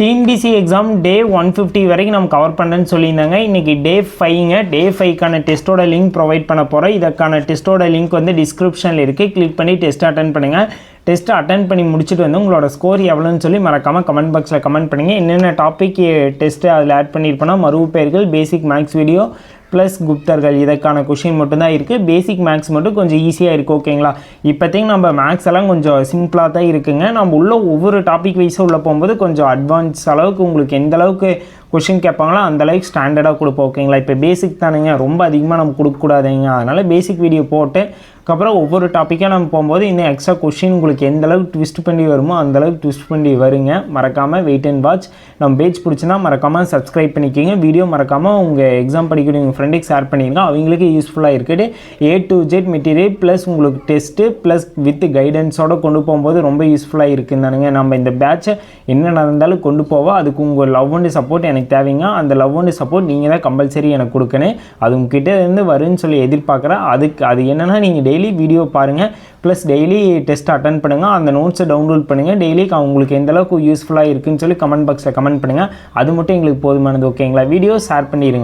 TNPC exam day one fifty வரைக்கும் நம்ம cover பண்ணுறேன்னு சொல்லியிருந்தாங்க. இன்றைக்கி டே ஃபைவ்ங்க டே ஃபைவ்க்கான டெஸ்ட்டோட லிங்க் ப்ரொவைட் பண்ண போகிறோம் இதற்கான டெஸ்ட்டோட லிங்க் வந்து டிஸ்கிரிப்ஷனில் இருக்குது கிளிக் பண்ணி டெஸ்ட் அட்டன் பண்ணுங்கள் டெஸ்ட்டை அட்டன் பண்ணி முடிச்சுட்டு வந்து உங்களோட ஸ்கோர் எவ்வளோன்னு சொல்லி மறக்காமல் கமெண்ட் பாக்ஸில் கமெண்ட் பண்ணுங்க. என்னென்ன டாபிக் டெஸ்ட்டு அதில் ஆட் பண்ணியிருப்போனா மறுவு பெயர்கள் பேசிக் மேக்ஸ் வீடியோ ப்ளஸ் குப்தர்கள் இதற்கான கொஷின் மட்டும்தான் இருக்குது பேசிக் மேக்ஸ் மட்டும் கொஞ்சம் ஈஸியாக இருக்குது ஓகேங்களா இப்போதைக்கு நம்ம மேக்ஸ் எல்லாம் கொஞ்சம் சிம்பிளாக தான் இருக்குங்க. நம்ம உள்ள ஒவ்வொரு டாபிக் வைஸும் உள்ளே போகும்போது கொஞ்சம் அட்வான்ஸ் அளவுக்கு உங்களுக்கு எந்த அளவுக்கு கொஷின் கேட்பாங்களோ? அந்தளவுக்கு ஸ்டாண்டர்டாக கொடுப்போம் ஓகேங்களா இப்போ பேசிக் தானுங்க. ரொம்ப அதிகமாக நம்ம கொடுக்கக்கூடாதுங்க. அதனால் பேசிக் வீடியோ போட்டு அதுக்கப்புறம் ஒவ்வொரு டாப்பிக்காக நம்ம போகும்போது இன்னும் எக்ஸ்ட்ரா கொஷின் உங்களுக்கு எந்த அளவுக்கு ட்விஸ்ட் பண்ணி வருமோ அந்தளவுக்கு ட்விஸ்ட் பண்ணி வருங்க. மறக்காமல் வெயிட் அண்ட் வாட்ச் நம்ம பேஜ் பிடிச்சினா மறக்காமல் சப்ஸ்கிரைப் பண்ணிக்கிங்க. வீடியோ மறக்காமல் உங்கள் எக்ஸாம் படிக்கிற உங்கள் ஃப்ரெண்டுக்கு ஷேர் பண்ணிடுங்க அவங்களுக்கு யூஸ்ஃபுல்லாக இருக்குது. A to Z material plus உங்களுக்கு டெஸ்ட்டு ப்ளஸ் வித் கைடன்ஸோட கொண்டு போகும்போது ரொம்ப யூஸ்ஃபுல்லாக இருக்குந்தானுங்க நம்ம இந்த பேட்சை என்ன நடந்தாலும் கொண்டு போவோம் அதுக்கு உங்கள் லவ் அண்ட் சப்போர்ட் எனக்கு தேவைங்க. அந்த லவ் அண்ட் சப்போர்ட் நீங்கள் தான் கம்பல்சரி எனக்கு கொடுக்கணும். அது உங்ககிட்ட இருந்து வரும்னு சொல்லி எதிர்பார்க்குறேன் அதுக்கு அது என்னென்னா நீங்கள் டெய்லி வீடியோ பாருங்கள் ப்ளஸ் டெய்லி டெஸ்ட் அட்டன் பண்ணுங்கள் அந்த நோட்ஸை டவுன்லோட் பண்ணுங்கள் டெய்லி உங்களுக்கு எந்த அளவுக்கு யூஸ்ஃபுல்லாக இருக்குன்னு சொல்லி கமெண்ட் பாக்ஸில் கமெண்ட் பண்ணுங்கள் அது மட்டும் எங்களுக்கு போதுமானது ஓகேங்களா வீடியோ ஷேர் பண்ணிடுங்க